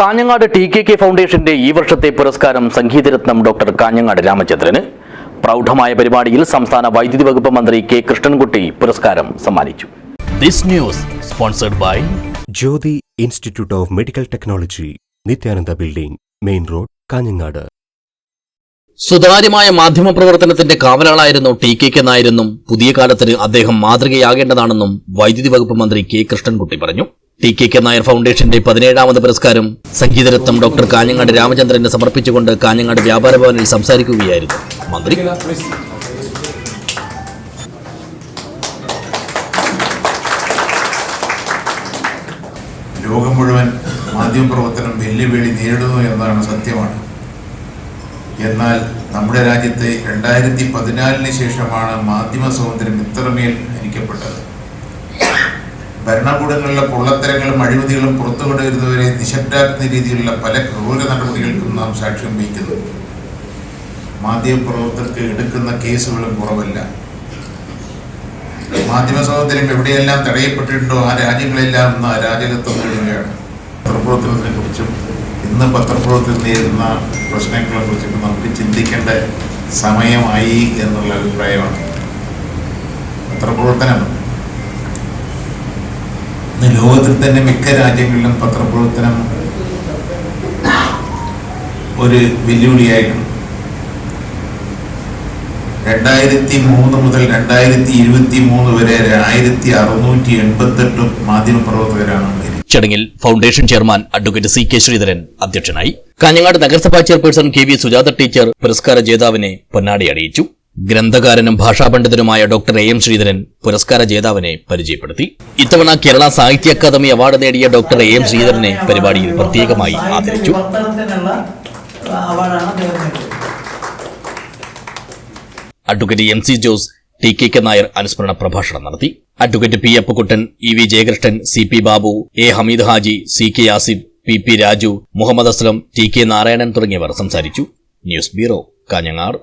Kanhangad T K K ഫൗണ്ടേഷന്റെ ഈ വർഷത്തെ പുരസ്കാരം സംഗീതരത്നം ഡോക്ടർ കാഞ്ഞങ്ങാട് രാമചന്ദ്രന്. പ്രൗഢമായ പരിപാടിയിൽ സംസ്ഥാന വൈദ്യുതി വകുപ്പ് മന്ത്രി കെ കൃഷ്ണൻകുട്ടി പുരസ്കാരം സമ്മാനിച്ചു. This news sponsored by Jyothi institute of medical technology Nithyananda building main road Kanhangad. സുതാര്യമായ മാധ്യമ പ്രവർത്തനത്തിന്റെ കാവലാളായിരുന്നു ടി കെ കെ നായരെന്നും പുതിയ കാലത്തിന് അദ്ദേഹം മാതൃകയാകേണ്ടതാണെന്നും വൈദ്യുതി വകുപ്പ് മന്ത്രി കെ കൃഷ്ണൻകുട്ടി പറഞ്ഞു. ടി കെ കെ നായർ ഫൗണ്ടേഷന്റെ പതിനേഴാമത് പുരസ്കാരം സംഗീതരത്നം ഡോക്ടർ കാഞ്ഞങ്ങാട് രാമചന്ദ്രന് സമർപ്പിച്ചുകൊണ്ട് കാഞ്ഞങ്ങാട് വ്യാപാര ഭവനിൽ സംസാരിക്കുകയായിരുന്നു. മന്ത്രി. ലോകം മുഴുവൻ മാധ്യമപ്രവർത്തനം വെല്ലുവിളി നേരിടുന്നു എന്നതാണ് സത്യമാണ്. എന്നാൽ നമ്മുടെ രാജ്യത്തെ രണ്ടായിരത്തി പതിനാലിന് ശേഷമാണ് മാധ്യമ സ്വാതന്ത്ര്യം ഇത്രമേൽ ഹനിക്കപ്പെട്ടത്. ഭരണകൂടങ്ങളിലെ പൊള്ളത്തരങ്ങളും അഴിമതികളും പുറത്തു കൊണ്ടുവരുന്നവരെ നിശബ്ദാക്കുന്ന രീതിയിലുള്ള പല ക്രൂര നടപടികൾക്കും നാം സാക്ഷ്യം വഹിക്കുന്നു. മാധ്യമപ്രവർത്തകർക്ക് എടുക്കുന്ന കേസുകളും കുറവല്ല. മാധ്യമ സ്വാതന്ത്ര്യം എവിടെയെല്ലാം തടയപ്പെട്ടിട്ടുണ്ടോ ആ രാജ്യങ്ങളെല്ലാം ഇന്ന് അരാജകത്വം നേടുകയാണ് പത്രപ്രവർത്തനത്തിനെ കുറിച്ചും ഇന്ന് പത്രപ്രവർത്തനം നേരിടുന്ന പ്രശ്നങ്ങളെ കുറിച്ചൊക്കെ നമുക്ക് ചിന്തിക്കേണ്ട സമയമായി എന്നുള്ള അഭിപ്രായമാണ്. പത്രപ്രവർത്തനം ഇന്ന് ലോകത്തിൽ തന്നെ മിക്ക രാജ്യങ്ങളിലും പത്രപ്രവർത്തനം ഒരു വെല്ലുവിളിയായിട്ടുണ്ട് രണ്ടായിരത്തി മൂന്ന് മുതൽ രണ്ടായിരത്തി ഇരുപത്തി മൂന്ന് വരെ ആയിരത്തി അറുന്നൂറ്റി എൺപത്തെട്ട് മാധ്യമപ്രവർത്തകരാണ് ചടങ്ങിൽ foundation chairman advocate C K Sreedharan അധ്യക്ഷനായി. കാഞ്ഞങ്ങാട് നഗരസഭാ chairperson K V Sujatha teacher പുരസ്കാര ജേതാവിനെ പൊന്നാടി അണിയിച്ചു ഗ്രന്ഥകാരനും ഭാഷാപണ്ഡിതനുമായ ഡോക്ടർ എ എം ശ്രീധരൻ പുരസ്കാര ജേതാവിനെ പരിചയപ്പെടുത്തി. ഇത്തവണ കേരള സാഹിത്യ അക്കാദമി അവാർഡ് നേടിയ ഡോക്ടർ എ എം ശ്രീധരനെ പരിപാടിയിൽ പ്രത്യേകമായി ആദരിച്ചു. Advocate M C Jose T K K Nair അനുസ്മരണ പ്രഭാഷണം നടത്തി. Advocate P Appukuttan E V Jayakrishnan C P Babu A Hameed Haji C K Asif P P Raju Muhammad Aslam T K Narayanan തുടങ്ങിയവർ സംസാരിച്ചു. News bureau Kanhangad.